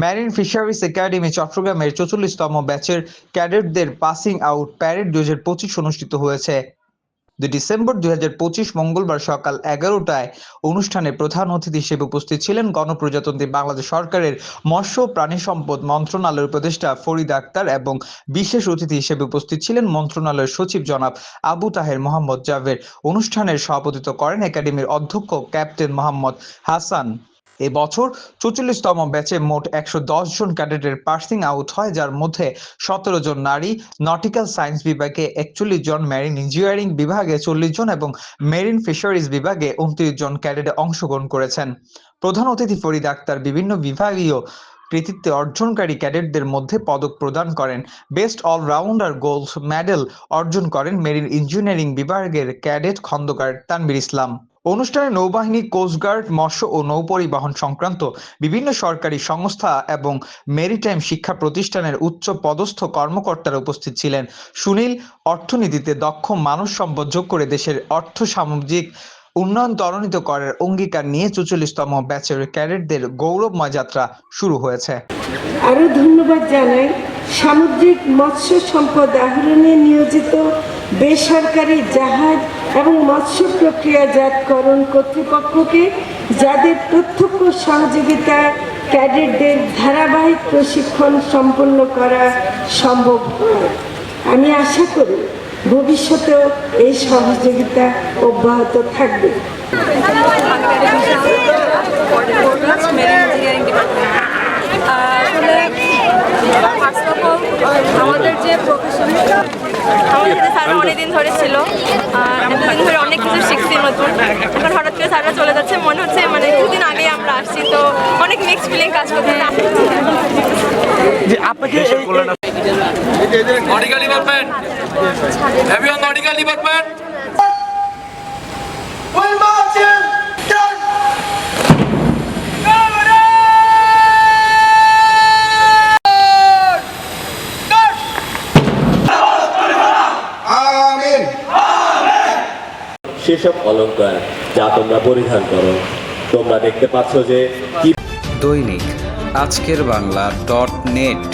Marine fisheries academy চট্টগ্রামের চৌচল্লিশতম ব্যাচের ক্যাডেটদের passing out parade দুই হাজার পঁচিশ অনুষ্ঠিত হয়েছে। দুই ডিসেম্বর দুই হাজার পঁচিশ মঙ্গলবার সকাল এগারোটায় অনুষ্ঠানে প্রধান অতিথি হিসেবে উপস্থিত ছিলেন গণপ্রজাতন্ত্রী বাংলাদেশ সরকারের মৎস্য প্রাণী সম্পদ মন্ত্রণালয়ের উপদেষ্টা ফরিদ আক্তার এবং বিশেষ অতিথি হিসেবে উপস্থিত ছিলেন মন্ত্রণালয়ের সচিব জনাব আবু তাহের মোহাম্মদ জাভের অনুষ্ঠানের সভাপতিত্ব করেন একাডেমির অধ্যক্ষ ক্যাপ্টেন মোহাম্মদ হাসান। এবছর চৌচল্লিশতম ব্যাচে মোট একশো দশ জন ক্যাডেটের পার্সিং আউট হয়, যার মধ্যে সতেরো জন নারী। নটিক্যাল সায়েন্স বিভাগে একচল্লিশ জন মেরিন ইঞ্জিনিয়ারিং বিভাগে চল্লিশ জন এবং মেরিন ফিশারিজ বিভাগে উনত্রিশ জন ক্যাডেটে অংশগ্রহণ করেছেন। প্রধান অতিথি ফরিদ আক্তার বিভিন্ন বিভাগীয় কৃতিত্বে অর্জনকারী ক্যাডেটদের মধ্যে পদক প্রদান করেন। বেস্ট অলরাউন্ডার গোল্ড মেডেল অর্জন করেন মেরিন ইঞ্জিনিয়ারিং বিভাগের ক্যাডেট খন্দকার তানবির ইসলাম। অনুষ্ঠানে নৌবাহিনী কোস্টগার্ড মৎস্য ও নৌপরিবহন সংক্রান্ত বিভিন্ন সরকারি সংস্থা এবং মেরিটাইম শিক্ষা প্রতিষ্ঠানের উচ্চ পদস্থ কর্মকর্তারা উপস্থিত ছিলেন। সুনীল, অর্থনীতিতে দক্ষ মানব সম্পদ যোগ করে দেশের অর্থ সামাজিক উন্নয়ন ত্বরান্বিত করার অঙ্গীকার নিয়ে চুচল্লিশতম ব্যাচের ক্যাডেটদের গৌরবময় যাত্রা শুরু হয়েছে। আরও ধন্যবাদ জানাই সামুদ্রিক মৎস্য সম্পদ আহরণে নিয়োজিত বেসরকারি জাহাজ এবং মৎস্য প্রক্রিয়াজাতকরণ কর্তৃপক্ষকে যাদের প্রত্যক্ষ সহযোগিতা ক্যাডেটদের ধারাবাহিক প্রশিক্ষণ সম্পন্ন করা সম্ভব আমি আশা করি ভবিষ্যতেও এই সহযোগিতা অব্যাহত থাকবে। আমাদের যে প্রফেশন সাথে অনেকদিন ধরে ছিল। আর এতদিন ধরে অনেক কিছু শিখছি নতুন। এখন হঠাৎ করে স্যাররা চলে যাচ্ছে। মনে হচ্ছে মানে দুদিন আগে আমরা আসছি। তো অনেক মিক্সড ফিলিং কাজ করতে যে আপনাকে এই- ডিপার্টমেন্ট Nautical Department. Everyone, সেসব অলঙ্কার যা তোমরা পরিধান করো। তোমরা দেখতে পাচ্ছ যে কি দৈনিক আজকের বাংলা ডট নেট।